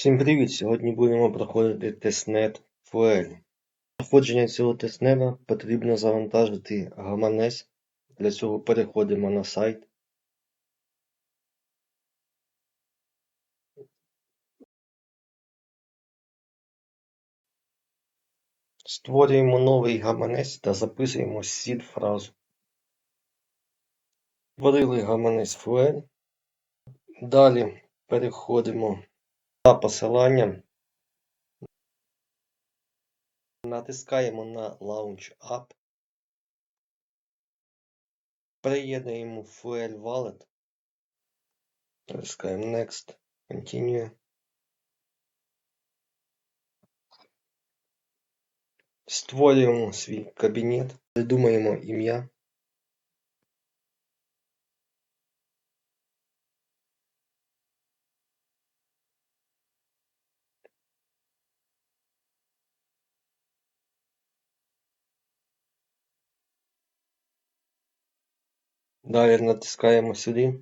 Всім привіт! Сьогодні будемо проходити тестнет FL. Для проходження цього тестнета потрібно завантажити гаманець. Для цього переходимо на сайт. Створюємо новий гаманець та записуємо сід фразу. Створили гаманець FL. Далі переходимо на посилання. Натискаємо на Launch App. Приєднуємо FL Wallet. Натискаємо Next. Continue. Створюємо свій кабінет. Придумаємо ім'я. Далі натискаємо сюди.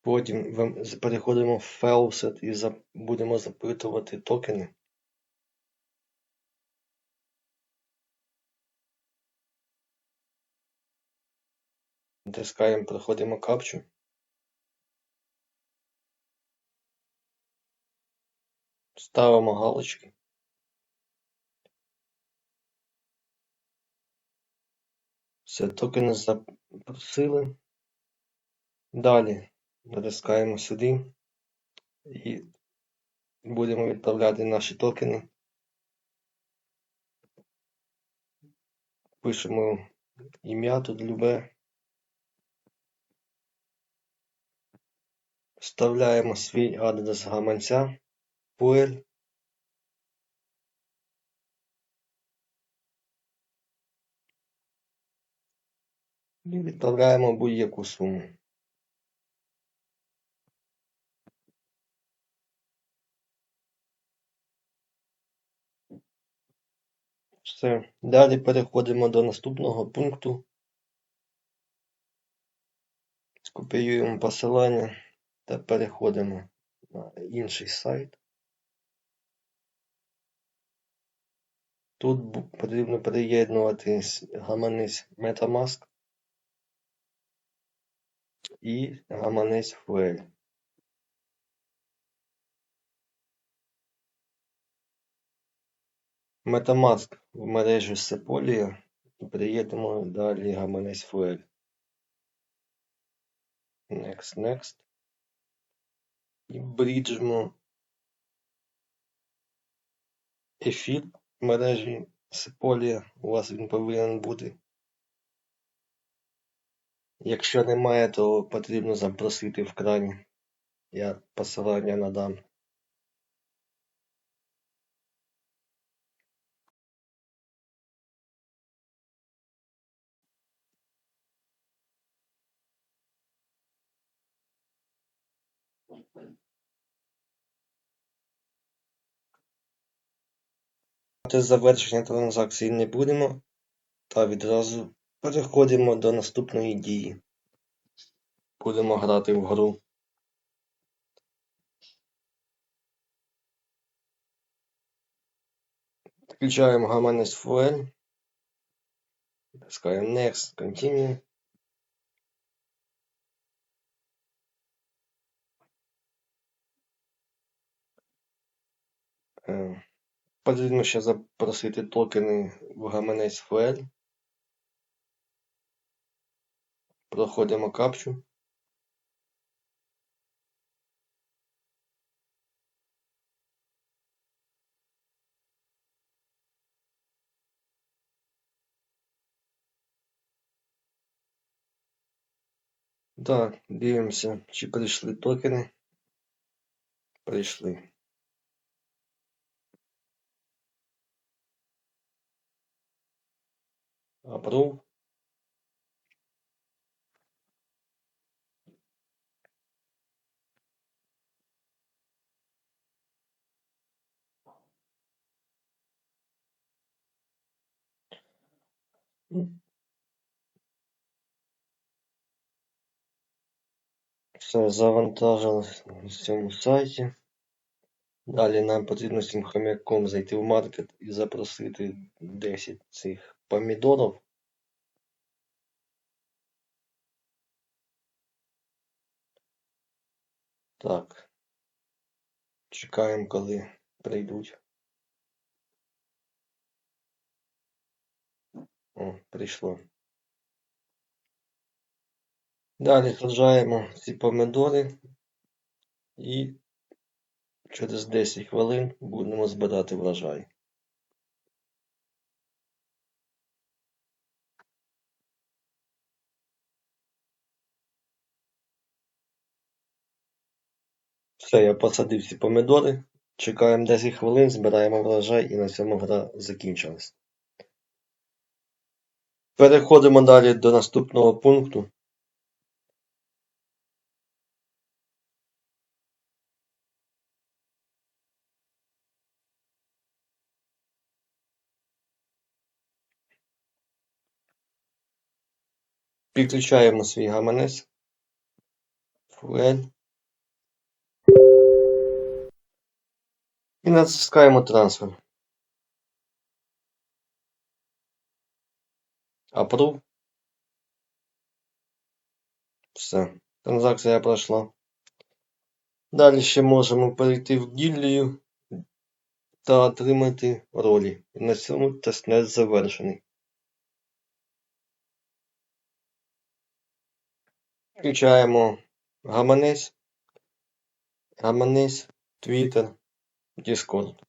Потім переходимо в Faucet і будемо запитувати токени. Натискаємо, проходимо капчу. Ставимо галочки. Все, токени запросили. Далі натискаємо сюди і будемо відправляти наші токени. Пишемо ім'я тут любе. Вставляємо свій адрес гаманця. Puel. І відправляємо будь-яку суму. Все. Далі переходимо до наступного пункту. Скопіюємо посилання та переходимо на інший сайт. Тут потрібно приєднувати гаманець Metamask і гаманець Fuel. Metamask в мережі і приєднуємо далі гаманець Fuel. Next, next. І бриджимо ефір в мережі Sepolia. У вас він повинен бути. Якщо немає, то потрібно запросити в крані. Я посилання надам. Завершення транзакції не будемо, та відразу переходимо до наступної дії. Будемо грати в гру. Включаємо гаманець Fuel. Натискаємо Next, Continue. Е, Потрібно ще запросити токени в гаманець Fuel. Проходимо капчу. Так, дивимося, чи прийшли токени. Прийшли. Approve. Все, завантажилось на цьому сайті. Далі нам потрібно цим хомяком зайти в маркет і запросити 10 цих помідорів. Так. Чекаємо, коли прийдуть. О, прийшло. Далі саджаємо ці помидори і через 10 хвилин будемо збирати врожай. Все, я посадив ці помидори. Чекаємо 10 хвилин, збираємо врожай і на цьому гра закінчилась. Переходимо далі до наступного пункту. Підключаємо свій гаманець. Фуель. І натискаємо трансфер. Approve. Все. Транзакція пройшла. Далі ще можемо перейти в гільдію та отримати ролі. І на цьому тестнет завершений. Включаємо гаманець, гаманець, Twitter, Discord.